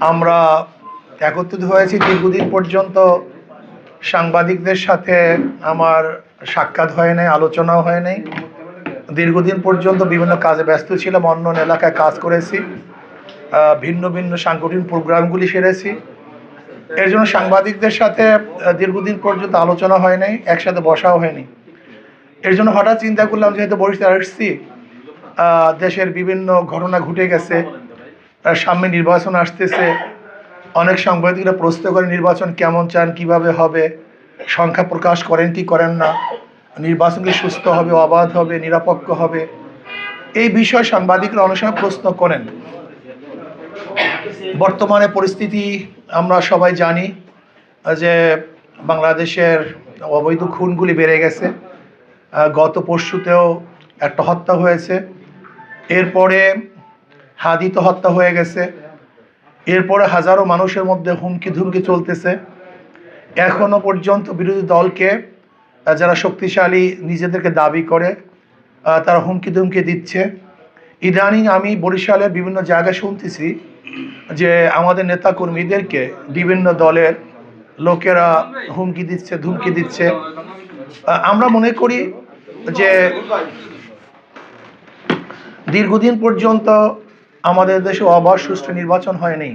আমরা একত্রিত হয়েছি দীর্ঘদিন পর্যন্ত। সাংবাদিকদের সাথে আমার সাক্ষাৎ হয় নাই, আলোচনাও হয় নাই। দীর্ঘদিন পর্যন্ত বিভিন্ন কাজে ব্যস্ত ছিলাম, অন্য এলাকায় কাজ করেছি। ভিন্ন ভিন্ন সাংগঠনিক প্রোগ্রামগুলি সেরেছি। এর জন্য সাংবাদিকদের সাথে দীর্ঘদিন পর্যন্ত আলোচনা হয় নাই, একসাথে বসাও হয়নি। এর জন্য হঠাৎ চিন্তা করলাম, যেহেতু বরিশাল আসছি দেশের বিভিন্ন ঘটনা ঘটে গেছে আহ, সামনে নির্বাচন আসতেছে। অনেক সাংবাদিকরা প্রশ্ন করে নির্বাচন কেমন চান কীভাবে হবে? সংখ্যা প্রকাশ করেন কি করেন না? নির্বাচন কি সুস্থ হবে অবাধ হবে নিরপেক্ষ হবে? এই বিষয়ে সাংবাদিকরা অনেক সময় প্রশ্ন করেন। বর্তমানে পরিস্থিতি আমরা সবাই জানি যে বাংলাদেশের অবৈধ খুনগুলি বেড়ে গেছে। গত পরশুতেও একটা হত্যা হয়েছে। এরপরে হাদিত হত্যা হয়ে গেছে। এরপরে হাজারো মানুষের মধ্যে হুমকি ধুমকি চলতেছে। এখনও পর্যন্ত বিরোধী দলকে যারা শক্তিশালী নিজেদেরকে দাবি করে তারা হুমকি ধুমকি দিচ্ছে। ইদানিং আমি বরিশালের বিভিন্ন জায়গায় শুনতেছি যে আমাদের নেতা কর্মীদেরকে বিভিন্ন দলের লোকেরা হুমকি দিচ্ছে, ধুমকি দিচ্ছে। আমরা মনে করি যে দীর্ঘদিন পর্যন্ত আমাদের দেশে অবাধ সুষ্ঠু নির্বাচন হয়নি।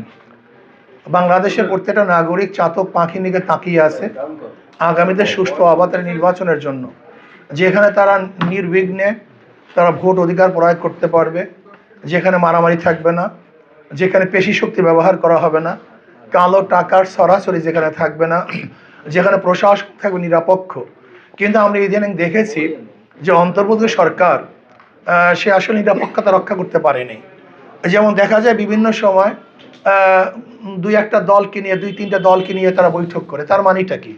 বাংলাদেশের প্রত্যেকটা নাগরিক চাতক পাখির দিকে তাকিয়ে আছে আগামীতে সুষ্ঠু অবাধের নির্বাচনের জন্য। যেখানে তারা নির্বিঘ্নে তারা ভোট অধিকার প্রয়োগ করতে পারবে, যেখানে মারামারি থাকবে না, যেখানে পেশি শক্তি ব্যবহার করা হবে না, কালো টাকার সরাসরি যেখানে থাকবে না, যেখানে প্রশাসন থাকবে নিরপেক্ষ। কিন্তু আমরা ইদানিং দেখেছি যে অন্তর্বর্তী সরকার সে আসলে নিরাপত্তা রক্ষা করতে পারেনি। যেমন দেখা যায় বিভিন্ন সময় দুই একটা দলকে নিয়ে দুই তিনটা দলকে নিয়ে তারা বৈঠক করে। তার মানেটা কি?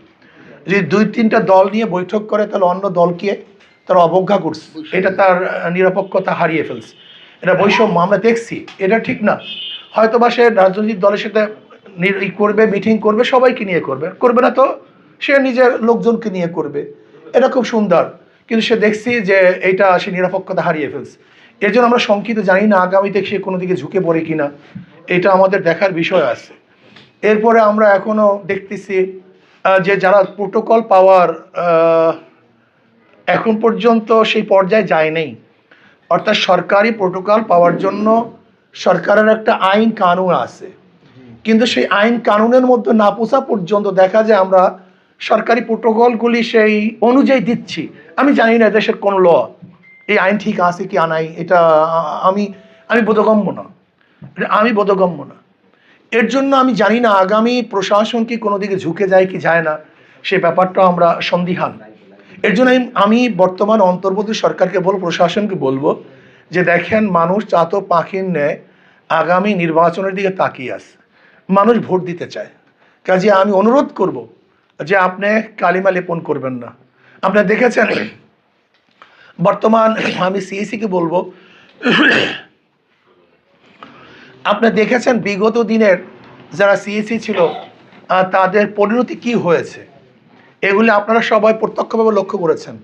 যদি দুই তিনটা দল নিয়ে বৈঠক করে তাহলে অন্য দলকে তারা অবজ্ঞা করছে। এটা তার নিরপেক্ষতা হারিয়ে ফেলছে। এটা বৈষম্য আমরা দেখছি। এটা ঠিক না। হয়তো বা সে রাজনৈতিক দলের সাথে করবে মিটিং করবে সবাইকে নিয়ে করবে। করবে না তো সে নিজের লোকজনকে নিয়ে করবে। এটা খুব সুন্দর। কিন্তু সে দেখছি যে এইটা সে নিরপেক্ষতা হারিয়ে ফেলছে। এর জন্য আমরা শঙ্কিত, জানি না আগামীতে সে কোনো দিকে ঝুঁকে পড়ে কিনা। এটা আমাদের দেখার বিষয় আছে। এরপরে আমরা এখনও দেখতেছি যে যারা প্রোটোকল পাওয়ার এখন পর্যন্ত সেই পর্যায়ে যায় নেই। অর্থাৎ সরকারি প্রোটোকল পাওয়ার জন্য সরকারের একটা আইন কানুন আছে। কিন্তু সেই আইন কানুনের মধ্যে না পোষা পর্যন্ত দেখা যায় আমরা সরকারি প্রোটোকলগুলি সেই অনুযায়ী দিচ্ছি। আমি জানি না দেশের কোন ল এই আইন ঠিক আছে কি আনাই এটা আমি আমি বোধগম্য না। আমি বোধগম্য না। এর জন্য আমি জানি না আগামী প্রশাসন কি কোনো দিকে ঝুঁকে যায় কি যায় না, সে ব্যাপারটা আমরা সন্দিহান। এর জন্য আমি- বর্তমান অন্তর্বর্তী সরকারকে বলব প্রশাসনকে বলব যে দেখেন মানুষ চাতো পাখির ন্যায় আগামী নির্বাচনের দিকে তাকিয়ে আছে। মানুষ ভোট দিতে চায়। কাজে আমি অনুরোধ করব যে আপনি কালিমা লেপন করবেন না। আপনি দেখেছেন বর্তমান আমি সিএসিকে বলব। আপনি দেখেছেন বিগত দিনের যারা সিএসি ছিল তাদের পরিণতি কি হয়েছে? এগুলি আপনারা সবাই প্রত্যক্ষভাবে লক্ষ্য করেছেন।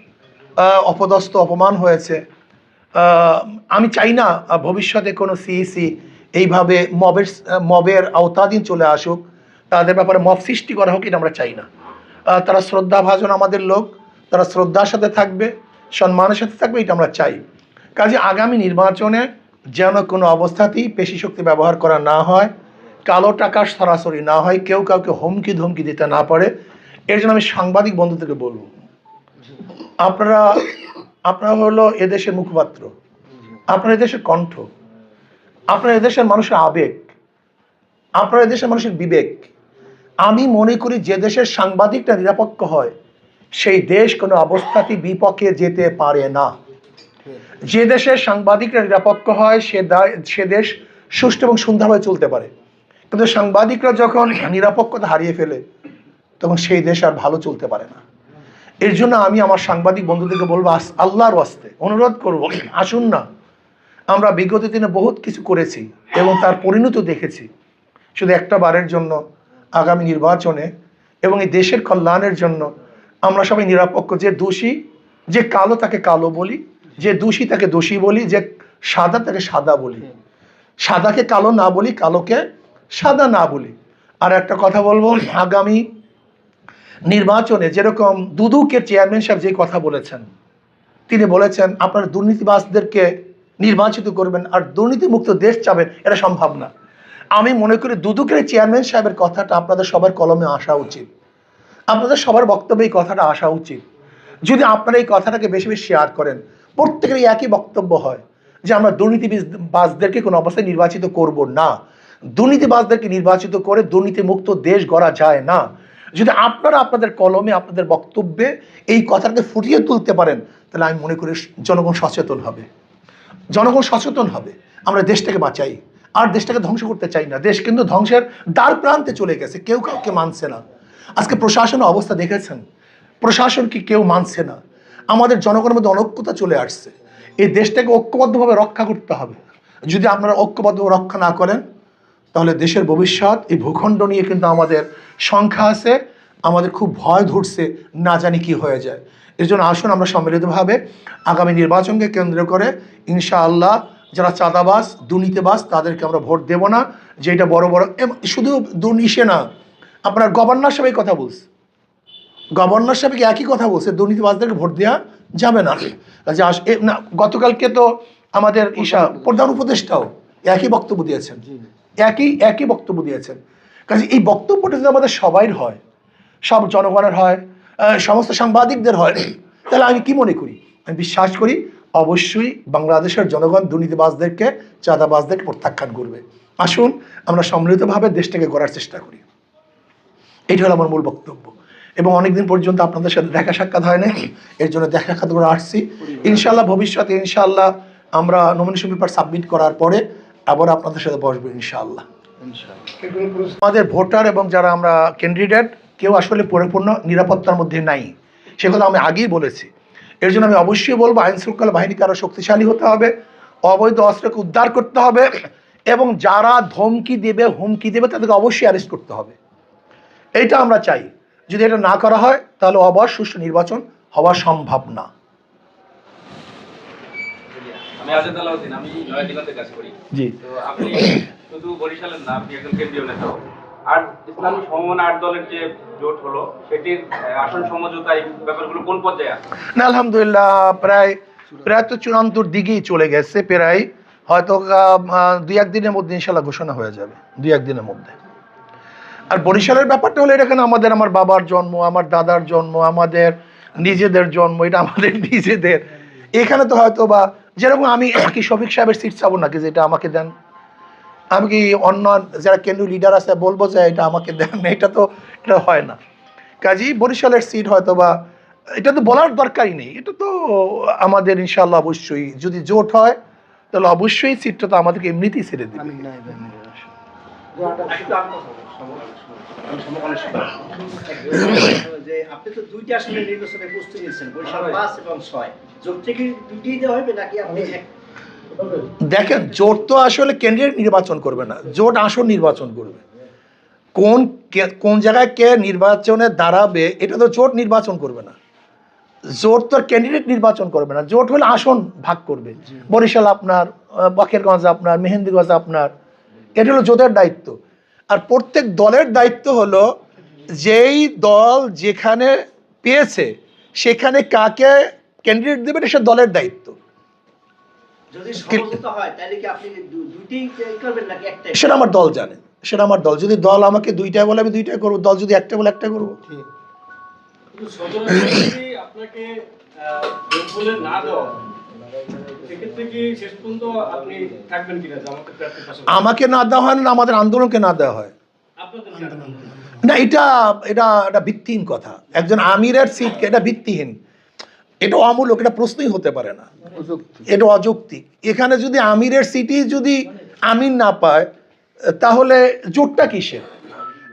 অপদস্থ, অপমান হয়েছে। আমি চাই না ভবিষ্যতে কোনো সিইসি এইভাবে মবের মবের আওতাধীন চলে আসুক। তাদের ব্যাপারে মব সৃষ্টি করা হোক এটা আমরা চাই না। তারা শ্রদ্ধাভাজন আমাদের লোক, তারা শ্রদ্ধার সাথে থাকবে। সম্মানের সাথে থাকবে, এটা আমরা চাই। কাজে আগামী নির্বাচনে যেন কোনো অবস্থাতেই পেশি শক্তি ব্যবহার করা না হয়, কালো টাকা সরাসরি না হয়, কেউ কাউকে হুমকি ধমকি দিতে না পারে, এর জন্য আমি সাংবাদিক বন্ধুদেরকে বলব। আপনারা আপনারা হলো এদেশের মুখপাত্র, আপনারা এদেশের কণ্ঠ, আপনারা এদেশের মানুষের আবেগ, আপনারা এদেশের মানুষের বিবেক। আমি মনে করি যে দেশের সাংবাদিকটা নিরাপক্ষ হয় সেই দেশ কোনো অবস্থাতেই বিপক্ষে যেতে পারে না। যে দেশের সাংবাদিকরা নিরাপত্তা হয়, সে সে দেশ সুষ্ঠু এবং সুন্দরভাবে চলতে পারে। কিন্তু সাংবাদিকরা যখন নিরাপত্তা হারিয়ে ফেলে, তখন সেই দেশ আর ভালো চলতে পারে না। এর জন্য আমি আমার সাংবাদিক বন্ধুদেরকে বলব আল্লাহর ওয়াস্তে অনুরোধ করব, আসুন না। আমরা বিগত দিনে বহুত কিছু করেছি এবং তার পরিণতি দেখেছি। শুধু একটা বারের জন্য আগামী নির্বাচনে এবং এই দেশের কল্যাণের জন্য আমরা সবাই নিরাপক্ষ, যে দোষী, যে কালো তাকে কালো বলি, যে দোষী তাকে দোষী বলি, যে সাদা তাকে সাদা বলি। সাদাকে কালো না বলি, কালোকে সাদা না বলি। আর একটা কথা বলব, আগামী নির্বাচনে যেরকম দুদুকের চেয়ারম্যান সাহেব যে কথা বলেছেন, তিনি বলেছেন, আপনার দুর্নীতিবাজদেরকে নির্বাচিত করবেন আর দুর্নীতিমুক্ত দেশ চাবেন, এটা সম্ভব না। আমি মনে করি দুদুকের চেয়ারম্যান সাহেবের কথাটা আপনাদের সবার কলমে আসা উচিত। আপনাদের সবার বক্তব্যে এই কথাটা আসা উচিত। যদি আপনারা এই কথাটাকে বেশি বেশি শেয়ার করেন, প্রত্যেকেরই একই বক্তব্য হয় যে আমরা দুর্নীতিবাজদেরকে কোনো অবস্থায় নির্বাচিত করব না। দুর্নীতিবাজদেরকে নির্বাচিত করে দুর্নীতিমুক্ত দেশ গড়া যায় না। যদি আপনারা আপনাদের কলমে আপনাদের বক্তব্যে এই কথাটাকে ফুটিয়ে তুলতে পারেন, তাহলে আমি মনে করি জনগণ সচেতন হবে। জনগণ সচেতন হবে। আমরা দেশটাকে বাঁচাই। আর দেশটাকে ধ্বংস করতে চাই না। দেশ কিন্তু ধ্বংসের দ্বার প্রান্তে চলে গেছে। কেউ কাউকে মানছে না। আজকে প্রশাসনের অবস্থা দেখেছেন? প্রশাসনকে কেউ মানছে না। আমাদের জনগণের মধ্যে অনৈক্যতা চলে আসছে। এই দেশটাকে ঐক্যবদ্ধভাবে রক্ষা করতে হবে। যদি আপনারা ঐক্যবদ্ধ রক্ষা না করেন, তাহলে দেশের ভবিষ্যৎ, এই ভূখণ্ড নিয়ে কিন্তু আমাদের সংখ্যা আছে। আমাদের খুব ভয় ধরছে, না জানি কি হয়ে যায়। এর জন্য আসুন আমরা সম্মিলিতভাবে আগামী নির্বাচনকে কেন্দ্র করে ইনশাআল্লাহ যারা চাঁদাবাস দুর্নীতিবাস তাদেরকে আমরা ভোট দেব না। যেটা বড় বড় শুধু দুর্নীসে না আপনার গভর্নর সাহেব কথা বলছে। গভর্নর সাহেবকে একই কথা বলছে? দুর্নীতিবাজদেরকে ভোট দেওয়া যাবে না। আস- না গতকালকে তো আমাদের ঈশা প্রধান উপদেষ্টাও একই বক্তব্য দিয়েছেন। একই একই বক্তব্য দিয়েছেন। কাজে এই বক্তব্যটা যদি আমাদের সবাই হয় সব জনগণের হয় সমস্ত সাংবাদিকদের হয় তাহলে আমি কি মনে করি? আমি বিশ্বাস করি অবশ্যই বাংলাদেশের জনগণ দুর্নীতিবাজদেরকে চাঁদাবাজদেরকে প্রত্যাখ্যান করবে। আসুন আমরা সম্মিলিতভাবে দেশটাকে গড়ার চেষ্টা করি। এইটা হলো আমার মূল বক্তব্য। এবং অনেকদিন পর্যন্ত আপনাদের সাথে দেখা সাক্ষাৎ হয় না এর জন্য দেখা সাক্ষাৎ করে আসছি। ইনশাল্লাহ ভবিষ্যতে ইনশাল্লাহ আমরা নমিনেশন পেপার সাবমিট করার পরে আবার আপনাদের সাথে বসবো ইনশাআল্লাহ। আমাদের ভোটার এবং যারা আমরা ক্যান্ডিডেট কেউ আসলে পরিপূর্ণ নিরাপত্তার মধ্যে নাই। সে কথা আমি আগেই বলেছি। এর জন্য আমি অবশ্যই বলব আইন শৃঙ্খলা বাহিনীকে আরও শক্তিশালী হতে হবে অবৈধ অস্ত্রকে উদ্ধার করতে হবে এবং যারা ধমকি দেবে হুমকি দেবে তাদেরকে অবশ্যই অ্যারেস্ট করতে হবে। এইটা আমরা চাই। যদি এটা না করা হয় তাহলে অবাধ সুষ্ঠু নির্বাচন হওয়া সম্ভব না। আমি আজাদ আলাউদ্দিন আমি নয়াদিগন্তে কাজ করি। জি। তো আপনি শুধু বরিশালের না আপনি একজন কেন্দ্রীয় নেতাও। আর ইসলামী সমমনা আট দলের যে জোট হলো সেটির আসন সমঝোতা এই ব্যাপারগুলো কোন পর্যায়ে আছে? না আলহামদুলিল্লাহ প্রায় প্রায় তো চূড়ান্তর দিকেই চলে গেছে প্রায়। হয়তো আহ, দুই একদিনের মধ্যে ইনশাল্লাহ ঘোষণা হয়ে যাবে দুই একদিনের মধ্যে। আর বরিশালের ব্যাপারটা হলো এখানে আমাদের আমার বাবার জন্ম, আমার দাদার জন্ম, আমাদের নিজেদের জন্ম, এটা আমাদের নিজেদের। এখানে তো হয়তো বা যেরকম আমি কি শফিক সাহেবের সিট চাবো নাকি যেটা আমাকে দেন? আমি কি অন্য যারা কেন্দ্রীয় লিডার আছে বলব যে এটা আমাকে দেন? এটা তো, এটা হয় না। কাজেই বরিশালের সিট হয়তো বা এটা তো বলার দরকারই নেই। এটা তো আমাদের ইনশাল্লাহ অবশ্যই, যদি জোট হয়, তাহলে অবশ্যই সিটটা তো আমাদেরকে এমনিতেই ছেড়ে দেবে। যে আপনি তো দুইটা আসলে নির্বাচনে প্রস্তুতি নিয়েছেন বরিশাল পাঁচ এবং ছয়। জোট থেকে দুইটাই দেওয়া হবে নাকি আপনি দেখেন জোট তো আসলে ক্যান্ডিডেট নির্বাচন করবে না। জোট আসন নির্বাচন করবে। কোন কোন জায়গায় কে নির্বাচনে দাঁড়াবে এটা তো জোট নির্বাচন করবে না। জোট তো ক্যান্ডিডেট নির্বাচন করবে না। জোট হলে আসন ভাগ করবে। বরিশাল আপনার বাকেরগঞ্জ আপনার মেহেন্দিগঞ্জ আপনার এটা হলো জোটের দায়িত্ব। আর প্রত্যেক দলের দায়িত্ব হলো যেই দল যেখানে পেয়েছে সেখানে কাকে ক্যান্ডিডেট দেবে এটা সে দলের দায়িত্ব। যদি সমঝোতা হয় তাহলে কি আপনি দু- দুইটাই ই করবেন নাকি একটাই? সেটা আমার দল জানে। সেটা আমার দল। যদি দল আমাকে দুইটাই বলে আমি দুইটাই করব। দল যদি একটা বলে একটা করব। আপনাকে না দেওয়া। আমাকে না দেওয়া হয় না আমাদের আন্দোলনকে না দেওয়া হয়? না এটা এটা এটা ভিত্তিহীন কথা। একজন আমিরের সিটকে এটা ভিত্তিহীন। এটা অমূলক এটা প্রশ্নই হতে পারে না। এটা অযৌক্তিক। এখানে যদি আমিরের সিটি যদি আমির না পায় তাহলে জোটটা কিসের?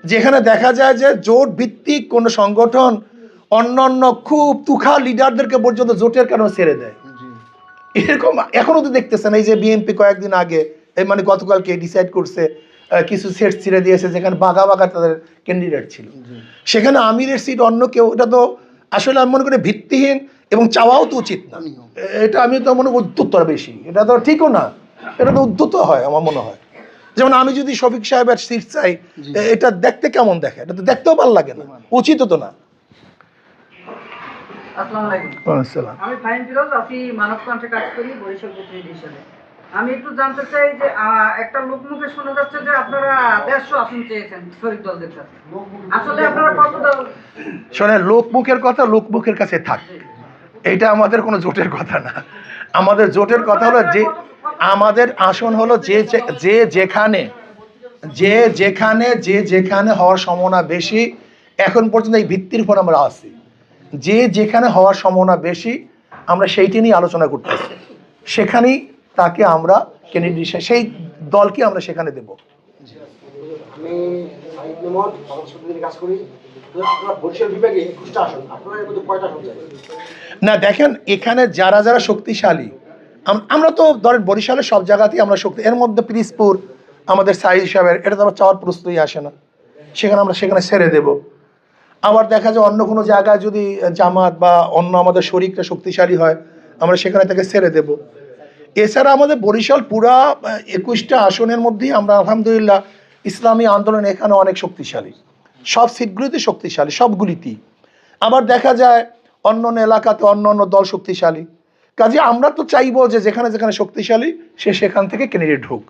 যেখানে দেখা যায় যে জোট ভিত্তিক কোনো সংগঠন অন্যান্য খুব তুখা লিডারদেরকে পর্যন্ত জোটের কারণে ছেড়ে দেয়। এরকম এখনও তো দেখতেছেন এই যে বিএনপি কয়েকদিন আগে এই মানে গতকালকে ডিসাইড করছে কিছু সেট ছিঁড়ে দিয়েছে যেখানে বাঘা বাঘা তাদের ক্যান্ডিডেট ছিল। সেখানে আমিরের সিট অন্য কেউ এটা তো আসলে আমি মনে করি ভিত্তিহীন এবং চাওয়াও তো উচিত না। এটা আমি তো মনে উদ্যুত্তর বেশি। এটা তো ঠিকও না। এটা তো উদ্যুত হয় আমার মনে হয়। যেমন আমি যদি শফিক সাহেবের সিট চাই এটা দেখতে কেমন দেখে? এটা তো দেখতেও ভালো লাগে না। উচিত তো না। আসসালামু আলাইকুম। আসসালাম আমি ফাইন ফিরোজ আছি মানবকণ্ঠে কাজ করি বরিশাল প্রতিনিধি হিসেবে। আমি একটু জানতে চাই যে একটা লোকমুখে শোনা যাচ্ছে যে আপনারা দেড়শো আসন চেয়েছেন শরীর দলদের কাছে। আসলে আপনারা কত দল? শোনেন লোকমুখের কথা লোকমুখের কাছে থাক। এটা আমাদের কোনো জোটের কথা না। আমাদের জোটের কথা হলো যে আমাদের আসন হলো যে যে- যে যেখানে যে যেখানে যে যেখানে হওয়ার সম্ভাবনা বেশি এখন পর্যন্ত এই ভিত্তির উপর আমরা আছি। যে যেখানে হওয়ার সম্ভাবনা বেশি আমরা সেইটি নিয়ে আলোচনা করতেছি। সেখানেই তাকে আমরা ক্যান্ডিডেট সেই দলকে আমরা সেখানে দেব। আমি কাজ করি। না দেখেন এখানে যারা যারা শক্তিশালী আম- আমরা তো ধরেন বরিশালের সব জায়গাতেই আমরা শক্তি এর মধ্যে পিরিসপুর আমাদের সাইজ সাহেবের এটা তো আমার চাওয়ার প্রস্তুতি আসে না। সেখানে আমরা সেখানে ছেড়ে দেব। আবার দেখা যায় অন্য কোনো জায়গায় যদি জামাত বা অন্য আমাদের শরীরটা শক্তিশালী হয়, আমরা সেখানে তাকে ছেড়ে দেব। এছাড়া আমাদের বরিশাল পুরা একুশটা আসনের মধ্যেই আমরা আলহামদুলিল্লাহ ইসলামী আন্দোলন এখানে অনেক শক্তিশালী। সব সিটগুলিতে শক্তিশালী, সবগুলিতেই। আবার দেখা যায় অন্য অন্য এলাকাতে অন্য অন্য দল শক্তিশালী। কাজে আমরা তো চাইব যে যেখানে যেখানে শক্তিশালী, সে সেখান থেকে ক্যান্ডিডেট ঢুক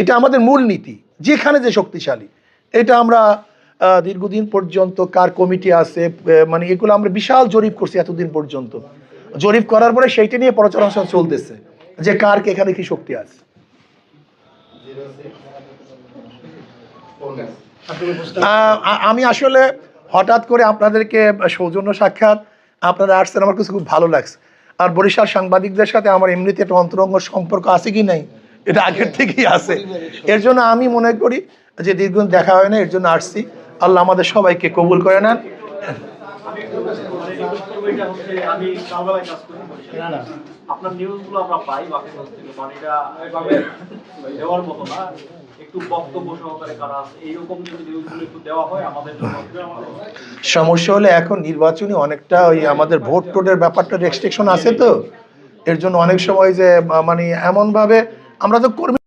এটা আমাদের মূল নীতি, যেখানে যে শক্তিশালী। এটা আমরা দীর্ঘদিন পর্যন্ত কার কমিটি আছে মানে এগুলো আমরা বিশাল জরিপ করছি এতদিন পর্যন্ত। জরিপ করার পরে সেইটা নিয়ে প্রচারণা চলতেছে, যে কার এখানে কি শক্তি আছে। আমি আসলে হঠাৎ করে আপনাদেরকে সৌজন্য সাক্ষাৎ, আপনারা আসছেন, আমার কাছে খুব ভালো লাগছে। আর বরিশাল সাংবাদিকদের সাথে আমার এমনিতে একটা অন্তরঙ্গ সম্পর্ক আছে কি নাই, এটা আগের থেকেই আছে। এর জন্য আমি মনে করি যে দীর্ঘদিন দেখা হয় না এর জন্য আসছি। আল্লাহ আমাদের সবাইকে কবুল করে নেন আমি একটু রিকোয়েস্ট করব এটা হচ্ছে আমি কাউবেলায় কাজ করি বরিশালে। আপনার নিউজগুলো আমরা পাই থেকে মানে এটা দেওয়ার মতো না একটু বক্তব্য সহকারে কারা আছে এইরকম যদি নিউজগুলো একটু দেওয়া হয় আমাদের জন্য ভালো। সমস্যা হলে এখন নির্বাচনী অনেকটা ওই আমাদের ভোট টোটের ব্যাপারটা রেস্ট্রিকশন আছে তো এর জন্য অনেক সময় যে মানে এমনভাবে আমরা তো কর্মী